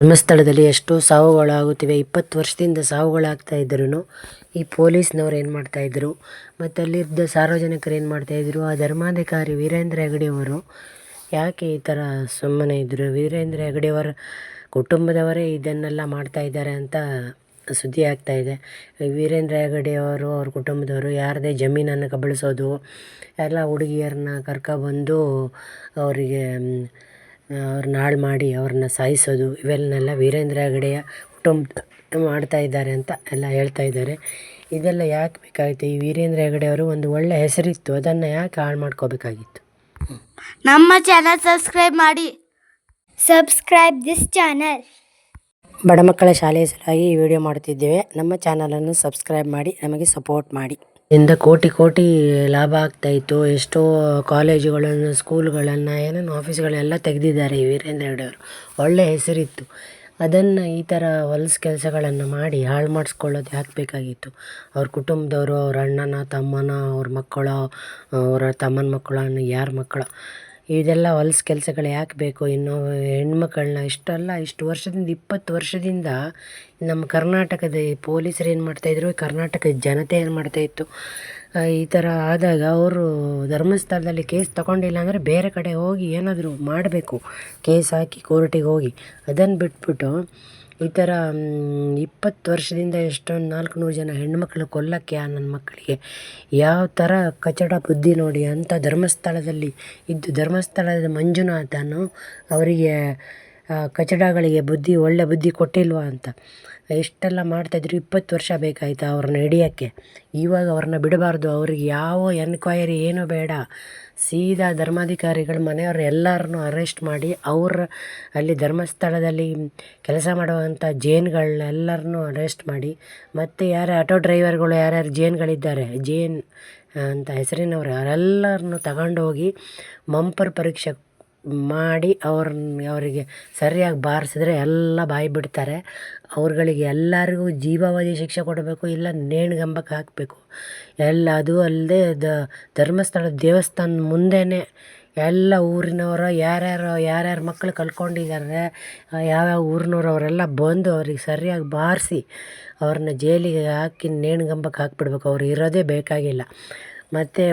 ಧರ್ಮಸ್ಥಳದಲ್ಲಿ ಎಷ್ಟೋ ಸಾವುಗಳಾಗುತ್ತಿವೆ ಇಪ್ಪತ್ತು ವರ್ಷದಿಂದ ಸಾವುಗಳಾಗ್ತಾ ಇದ್ರೂ ಈ ಪೊಲೀಸ್ನವ್ರು ಏನು ಮಾಡ್ತಾ ಮಾಡ್ತಾಯಿದ್ರು ಮತ್ತು ಅಲ್ಲಿದ್ದ ಸಾರ್ವಜನಿಕರು ಏನು ಮಾಡ್ತಾ ಮಾಡ್ತಾಯಿದ್ರು ಆ ಧರ್ಮಾಧಿಕಾರಿ ವೀರೇಂದ್ರ ಹೆಗಡೆಯವರು ಯಾಕೆ ಈ ಥರ ಸುಮ್ಮನೆ ಇದ್ದರು ವೀರೇಂದ್ರ ಹೆಗಡೆಯವರ ಕುಟುಂಬದವರೇ ಇದನ್ನೆಲ್ಲ ಮಾಡ್ತಾಯಿದ್ದಾರೆ ಅಂತ ಸುದ್ದಿ ಆಗ್ತಾ ಇದೆ. ವೀರೇಂದ್ರ ಹೆಗಡೆಯವರು ಅವ್ರ ಕುಟುಂಬದವರು ಯಾರದೇ ಜಮೀನನ್ನು ಕಬಳಿಸೋದು, ಎಲ್ಲ ಹುಡುಗಿಯರನ್ನ ಕರ್ಕೊಬಂದು ಅವರಿಗೆ ಅವ್ರನ್ನ ಹಾಳು ಮಾಡಿ ಅವ್ರನ್ನ ಸಾಯಿಸೋದು ಇವೆಲ್ಲನೆಲ್ಲ ವೀರೇಂದ್ರ ಹೆಗಡೆಯ ಕುಟುಂಬ ಮಾಡ್ತಾ ಇದ್ದಾರೆ ಅಂತ ಎಲ್ಲ ಹೇಳ್ತಾ ಇದ್ದಾರೆ. ಇದೆಲ್ಲ ಯಾಕೆ ಬೇಕಾಗಿತ್ತು ಈ ವೀರೇಂದ್ರ ಹೆಗಡೆಯವರು ಒಂದು ಒಳ್ಳೆಯ ಹೆಸರಿತ್ತು ಅದನ್ನು ಯಾಕೆ ಹಾಳು ಮಾಡ್ಕೋಬೇಕಾಗಿತ್ತು? ನಮ್ಮ ಚಾನಲ್ ಸಬ್ಸ್ಕ್ರೈಬ್ ಮಾಡಿ. ಸಬ್ಸ್ಕ್ರೈಬ್ ದಿಸ್ ಚಾನಲ್ ಬಡ ಮಕ್ಕಳ ಶಾಲೆಯ ಸಲುವಾಗಿ ಈ ವಿಡಿಯೋ ಮಾಡುತ್ತಿದ್ದೇವೆ ನಮ್ಮ ಚಾನಲನ್ನು ಸಬ್ಸ್ಕ್ರೈಬ್ ಮಾಡಿ ನಮಗೆ ಸಪೋರ್ಟ್ ಮಾಡಿ. ಇಂದ ಕೋಟಿ ಕೋಟಿ ಲಾಭ ಆಗ್ತಾ ಇತ್ತು. ಎಷ್ಟೋ ಕಾಲೇಜುಗಳನ್ನು, ಸ್ಕೂಲ್ಗಳನ್ನು, ಏನೇನು ಆಫೀಸ್ಗಳೆಲ್ಲ ತೆಗೆದಿದ್ದಾರೆ ಈ ವೀರೇಂದ್ರ ಹೆಗಡೆಯವರು ಒಳ್ಳೆಯ ಹೆಸರಿತ್ತು. ಅದನ್ನು ಈ ಥರ ಹೊಲಸು ಕೆಲಸಗಳನ್ನು ಮಾಡಿ ಹಾಳು ಮಾಡಿಸ್ಕೊಳ್ಳೋದು ಯಾಕೆ ಬೇಕಾಗಿತ್ತು? ಅವ್ರ ಕುಟುಂಬದವರು, ಅವ್ರ ಅಣ್ಣನ, ತಮ್ಮನ, ಅವ್ರ ಮಕ್ಕಳ, ಅವರ ತಮ್ಮನ ಮಕ್ಕಳನ್ನು ಯಾರ ಮಕ್ಕಳ? ಇದೆಲ್ಲ ಹೊಲಸು ಕೆಲಸಗಳು ಯಾಕೆ ಬೇಕು ಇನ್ನು ಹೆಣ್ಮಕ್ಕಳನ್ನ ಇಷ್ಟೆಲ್ಲ, ಇಷ್ಟು ವರ್ಷದಿಂದ, ಇಪ್ಪತ್ತು ವರ್ಷದಿಂದ ನಮ್ಮ ಕರ್ನಾಟಕದ ಪೊಲೀಸರು ಏನು ಮಾಡ್ತಾಯಿದ್ರು ಕರ್ನಾಟಕದ ಜನತೆ ಏನು ಮಾಡ್ತಾಯಿತ್ತು ಈ ಥರ ಆದಾಗ ಅವರು ಧರ್ಮಸ್ಥಳದಲ್ಲಿ ಕೇಸ್ ತಗೊಂಡಿಲ್ಲ ಅಂದರೆ ಬೇರೆ ಕಡೆ ಹೋಗಿ ಏನಾದರೂ ಮಾಡಬೇಕು. ಕೇಸ್ ಹಾಕಿ ಕೋರ್ಟಿಗೆ ಹೋಗಿ. ಅದನ್ನು ಬಿಟ್ಬಿಟ್ಟು ಈ ಥರ ಇಪ್ಪತ್ತು ವರ್ಷದಿಂದ ಎಷ್ಟೊಂದು ನಾಲ್ಕುನೂರು ಜನ ಹೆಣ್ಮಕ್ಳು ಕೊಲ್ಲಕ್ಕೆ ನನ್ನ ಮಕ್ಕಳಿಗೆ. ಯಾವ ಥರ ಕಚಡ ಬುದ್ಧಿ ನೋಡಿ ಅಂಥ ಧರ್ಮಸ್ಥಳದಲ್ಲಿ ಇದ್ದು ಧರ್ಮಸ್ಥಳದ ಮಂಜುನಾಥನು ಅವರಿಗೆ ಕಚಡಗಳಿಗೆ ಬುದ್ಧಿ, ಒಳ್ಳೆ ಬುದ್ಧಿ ಕೊಟ್ಟಿಲ್ವಾ ಅಂತ. ಎಷ್ಟೆಲ್ಲ ಮಾಡ್ತಾಯಿದ್ರು ಇಪ್ಪತ್ತು ವರ್ಷ ಬೇಕಾಯಿತು ಅವ್ರನ್ನ ಹಿಡಿಯೋಕ್ಕೆ. ಇವಾಗ ಅವ್ರನ್ನ ಬಿಡಬಾರ್ದು. ಅವ್ರಿಗೆ ಯಾವ ಎನ್ಕ್ವೈರಿ ಏನೂ ಬೇಡ. ಸೀದಾ ಧರ್ಮಾಧಿಕಾರಿಗಳು ಮನೆಯವ್ರು ಎಲ್ಲರನ್ನೂ ಅರೆಸ್ಟ್ ಮಾಡಿ ಅವ್ರ ಅಲ್ಲಿ ಧರ್ಮಸ್ಥಳದಲ್ಲಿ ಕೆಲಸ ಮಾಡುವಂಥ ಜೇನ್ಗಳನ್ನೆಲ್ಲರನ್ನೂ ಅರೆಸ್ಟ್ ಮಾಡಿ. ಮತ್ತು ಯಾರು ಆಟೋ ಡ್ರೈವರ್ಗಳು ಯಾರ್ಯಾರು ಜೇನ್ಗಳಿದ್ದಾರೆ, ಜೇನ್ ಅಂತ ಹೆಸರಿನವ್ರು ಅವರೆಲ್ಲರನ್ನೂ ತಗೊಂಡೋಗಿ ಮಂಪರ್ ಪರೀಕ್ಷೆ ಮಾಡಿ ಅವ್ರನ್ನ ಅವರಿಗೆ ಸರಿಯಾಗಿ ಬಾರಿಸಿದ್ರೆ ಎಲ್ಲ ಬಾಯಿ ಬಿಡ್ತಾರೆ. ಅವ್ರುಗಳಿಗೆ ಎಲ್ಲರಿಗೂ ಜೀವಾವಧಿ ಶಿಕ್ಷೆ ಕೊಡಬೇಕು, ಇಲ್ಲ ನೇಣಿಗಂಬಕ್ಕೆ ಹಾಕಬೇಕು. ಎಲ್ಲ ಅದು ಅಲ್ಲದೆ ದ ಧರ್ಮಸ್ಥಳದ ದೇವಸ್ಥಾನದ ಮುಂದೆಯೇ ಎಲ್ಲ ಊರಿನವರು, ಯಾರ್ಯಾರು ಯಾರ್ಯಾರು ಮಕ್ಳು ಕಳ್ಕೊಂಡಿದ್ದಾರೆ ಯಾವ್ಯಾವ ಊರಿನವ್ರು ಅವರೆಲ್ಲ ಬಂದು ಅವ್ರಿಗೆ ಸರಿಯಾಗಿ ಬಾರಿಸಿ ಅವ್ರನ್ನ ಜೈಲಿಗೆ ಹಾಕಿ ನೇಣುಗಂಬಕ್ಕೆ ಹಾಕಿಬಿಡ್ಬೇಕು. ಅವ್ರು ಇರೋದೇ ಬೇಕಾಗಿಲ್ಲ. ಮತ್ತು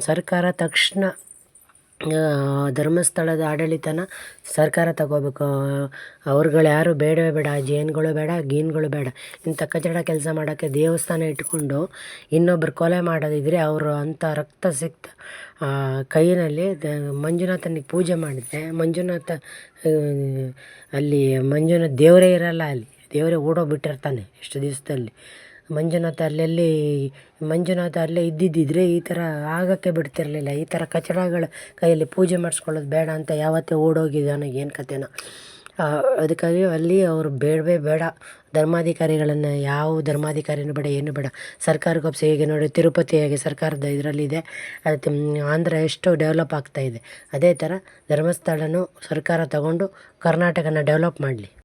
ಸರ್ಕಾರ ತಕ್ಷಣ ಧರ್ಮಸ್ಥಳದ ಆಡಳಿತನ ಸರ್ಕಾರ ತಗೋಬೇಕು. ಅವ್ರುಗಳು ಯಾರು ಬೇಡವೇ ಬೇಡ, ಜೇನುಗಳು ಬೇಡ, ಗೀನ್ಗಳು ಬೇಡ, ಇಂಥ ಕಚಡ ಕೆಲಸ ಮಾಡೋಕ್ಕೆ ದೇವಸ್ಥಾನ ಇಟ್ಕೊಂಡು ಇನ್ನೊಬ್ರು ಕೊಲೆ ಮಾಡೋದಿದ್ರೆ ಅವರು ಅಂಥ ರಕ್ತ ಸಿಕ್ತ ಕೈಯಲ್ಲಿ ಮಂಜುನಾಥನಿಗೆ ಪೂಜೆ ಮಾಡಿದರೆ ಮಂಜುನಾಥ ಅಲ್ಲಿ ಮಂಜುನಾಥ ದೇವರೇ ಇರಲ್ಲ ಅಲ್ಲಿ. ದೇವರೇ ಓಡೋಗ್ಬಿಟ್ಟಿರ್ತಾನೆ ಇಷ್ಟು ದಿವಸದಲ್ಲಿ. ಮಂಜುನಾಥ ಅಲ್ಲಲ್ಲಿ, ಮಂಜುನಾಥ ಅಲ್ಲೇ ಇದ್ದಿದ್ದಿದ್ರೆ ಈ ಥರ ಆಗೋಕ್ಕೆ ಬಿಡ್ತಿರಲಿಲ್ಲ. ಈ ಥರ ಕಚಡಗಳ ಕೈಯಲ್ಲಿ ಪೂಜೆ ಮಾಡಿಸ್ಕೊಳ್ಳೋದು ಬೇಡ ಅಂತ ಯಾವತ್ತೇ ಓಡೋಗಿದ್ದಾನೆ ಏನು ಕಥೆನೋ. ಅದಕ್ಕಾಗಿ ಅಲ್ಲಿ ಅವರು ಬೇಡವೇ ಬೇಡ. ಧರ್ಮಾಧಿಕಾರಿಗಳನ್ನು, ಯಾವ ಧರ್ಮಾಧಿಕಾರಿನೂ ಬೇಡ, ಏನು ಬೇಡ. ಸರ್ಕಾರಕ್ಕೆ ಹೇಗೆ ನೋಡಿ ತಿರುಪತಿ ಹೇಗೆ ಸರ್ಕಾರದ ಇದರಲ್ಲಿದೆ. ಅದು ಆಂಧ್ರ ಎಷ್ಟು ಡೆವಲಪ್ ಆಗ್ತಾಯಿದೆ ಅದೇ ಥರ ಧರ್ಮಸ್ಥಳನೂ ಸರ್ಕಾರ ತಗೊಂಡು ಕರ್ನಾಟಕನ ಡೆವಲಪ್ ಮಾಡಲಿ.